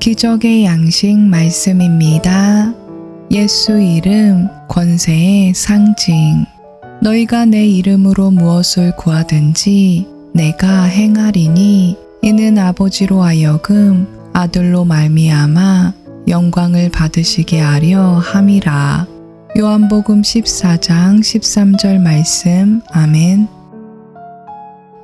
기적의 양식 말씀입니다. 예수 이름 권세의 상징. 너희가 내 이름으로 무엇을 구하든지 내가 행하리니 이는 아버지로 하여금 아들로 말미암아 영광을 받으시게 하려 함이라. 요한복음 14장 13절 말씀. 아멘.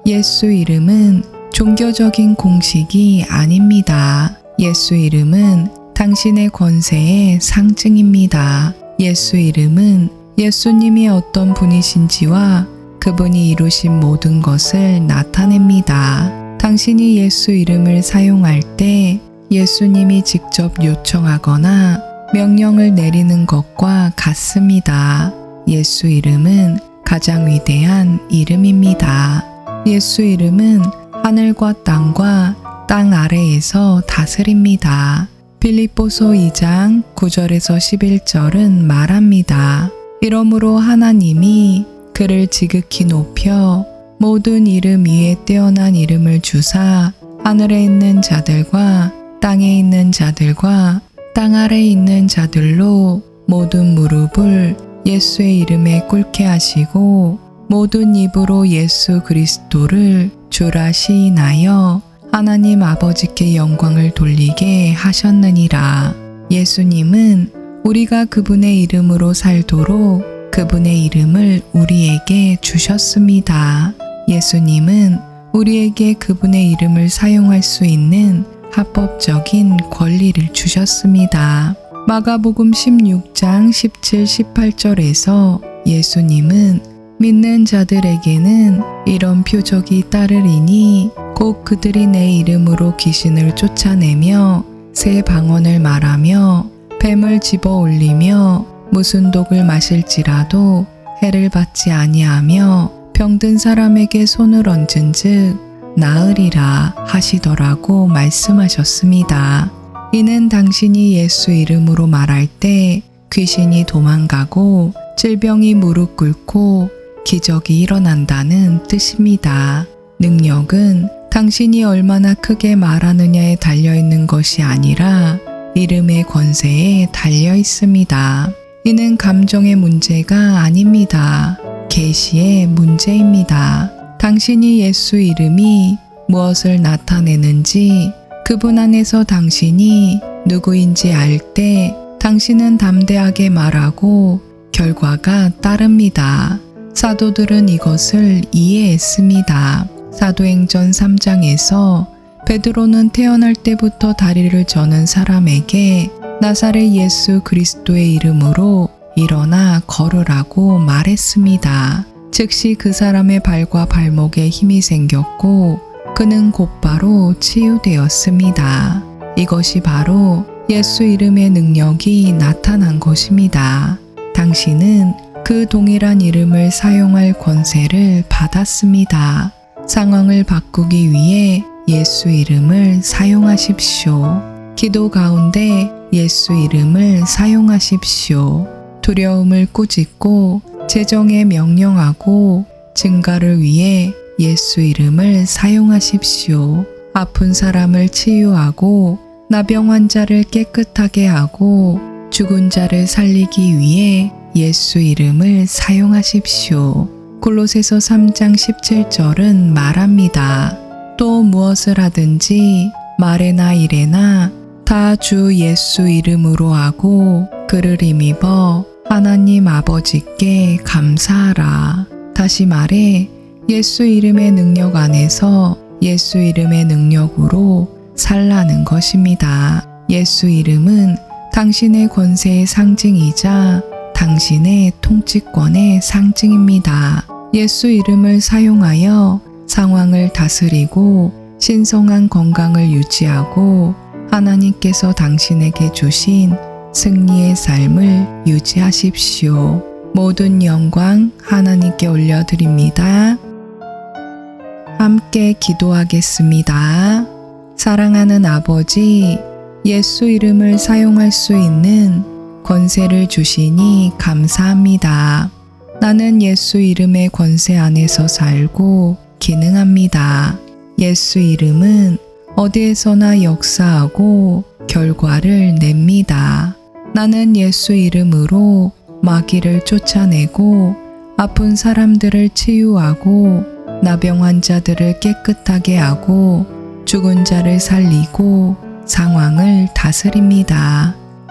예수 이름은 종교적인 공식이 아닙니다. 예수 이름은 당신의 권세의 상징입니다. 예수 이름은 예수님이 어떤 분이신지와 그분이 이루신 모든 것을 나타냅니다. 당신이 예수 이름을 사용할 때 예수님이 직접 요청하거나 명령을 내리는 것과 같습니다. 예수 이름은 가장 위대한 이름입니다. 예수 이름은 하늘과 땅과 땅 아래에서 다스립니다. 빌립보서 2장 9절에서 11절은 말합니다. 이러므로 하나님이 그를 지극히 높여 모든 이름 위에 뛰어난 이름을 주사 하늘에 있는 자들과 땅에 있는 자들과 땅 아래 있는 자들로 모든 무릎을 예수의 이름에 꿇게 하시고 모든 입으로 예수 그리스도를 주라 시인하여 하나님 아버지께 영광을 돌리게 하셨느니라. 예수님은 우리가 그분의 이름으로 살도록 그분의 이름을 우리에게 주셨습니다. 예수님은 우리에게 그분의 이름을 사용할 수 있는 합법적인 권리를 주셨습니다. 마가복음 16장 17, 18절에서 예수님은 믿는 자들에게는 이런 표적이 따르리니 곧 그들이 내 이름으로 귀신을 쫓아내며 새 방언을 말하며 뱀을 집어 올리며 무슨 독을 마실지라도 해를 받지 아니하며 병든 사람에게 손을 얹은 즉 나으리라 하시더라고 말씀하셨습니다. 이는 당신이 예수 이름으로 말할 때 귀신이 도망가고 질병이 무릎 꿇고 기적이 일어난다는 뜻입니다. 능력은 당신이 얼마나 크게 말하느냐에 달려 있는 것이 아니라 이름의 권세에 달려 있습니다. 이는 감정의 문제가 아닙니다. 계시의 문제입니다. 당신이 예수 이름이 무엇을 나타내는지 그분 안에서 당신이 누구인지 알 때 당신은 담대하게 말하고 결과가 따릅니다. 사도들은 이것을 이해했습니다. 사도행전 3장에서 베드로는 태어날 때부터 다리를 저는 사람에게 나사렛 예수 그리스도의 이름으로 일어나 걸으라고 말했습니다. 즉시 그 사람의 발과 발목에 힘이 생겼고 그는 곧바로 치유되었습니다. 이것이 바로 예수 이름의 능력이 나타난 것입니다. 당신은 그 동일한 이름을 사용할 권세를 받았습니다. 상황을 바꾸기 위해 예수 이름을 사용하십시오. 기도 가운데 예수 이름을 사용하십시오. 두려움을 꾸짖고 재정에 명령하고 증가를 위해 예수 이름을 사용하십시오. 아픈 사람을 치유하고 나병 환자를 깨끗하게 하고 죽은 자를 살리기 위해 예수 이름을 사용하십시오. 골로새서 3장 17절은 말합니다. 또 무엇을 하든지 말에나 일에나 다 주 예수 이름으로 하고 그를 힘입어 하나님 아버지께 감사하라. 다시 말해 예수 이름의 능력 안에서 예수 이름의 능력으로 살라는 것입니다. 예수 이름은 당신의 권세의 상징이자 당신의 통치권의 상징입니다. 예수 이름을 사용하여 상황을 다스리고 신성한 건강을 유지하고 하나님께서 당신에게 주신 승리의 삶을 유지하십시오. 모든 영광 하나님께 올려드립니다. 함께 기도하겠습니다. 사랑하는 아버지, 예수 이름을 사용할 수 있는 권세를 주시니 감사합니다. 나는 예수 이름의 권세 안에서 살고 기능합니다. 예수 이름은 어디에서나 역사하고 결과를 냅니다. 나는 예수 이름으로 마귀를 쫓아내고 아픈 사람들을 치유하고 나병 환자들을 깨끗하게 하고 죽은 자를 살리고 상황을 다스립니다.